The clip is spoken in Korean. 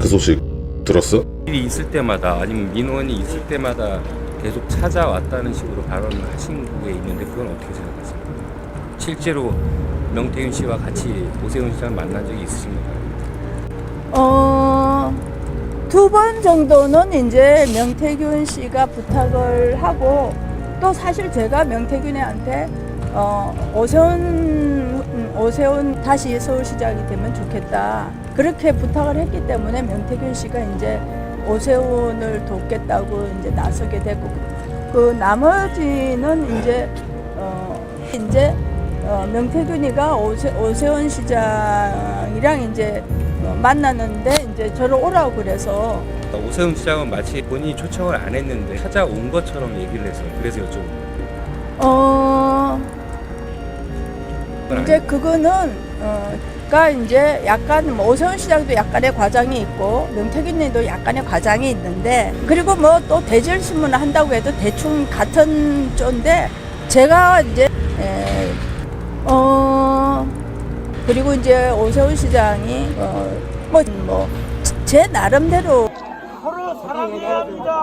그 소식 들었어? 일이 있을 때마다 아니면 민원이 있을 때마다 계속 찾아왔다는 식으로 발언을 하신 게 있는데 그건 어떻게 생각하십니까? 실제로 명태균 씨와 같이 오세훈 씨랑 만난 적이 있으십니까? 어, 두 번 정도는 이제 명태균 씨가 부탁을 하고 또 사실 제가 명태균한테 어, 오세훈, 음, 오세훈 다시 서울시장이 되면 좋겠다. 그렇게 부탁을 했기 때문에 명태균 씨가 이제 오세훈을 돕겠다고 이제 나서게 됐고 그 나머지는 이제 어, 이제 어, 명태균이가 오세, 오세훈 시장이랑 이제 어, 만나는데 이제 저를 오라고 그래서 오세훈 시장은 마치 본인이 초청을 안 했는데 찾아온 것처럼 얘기를 해서 그래서 여쭤본 어 건 이제 그거는 어가 이제 약간 뭐 오세훈 시장도 약간의 과장이 있고 명태균님도 약간의 과장이 있는데 그리고 뭐 또 대질 신문을 한다고 해도 대충 같은 쪽인데 제가 이제 에, 어 그리고 이제 오세훈 시장이 어뭐뭐 제 나름대로 서로 사랑해야 합니다.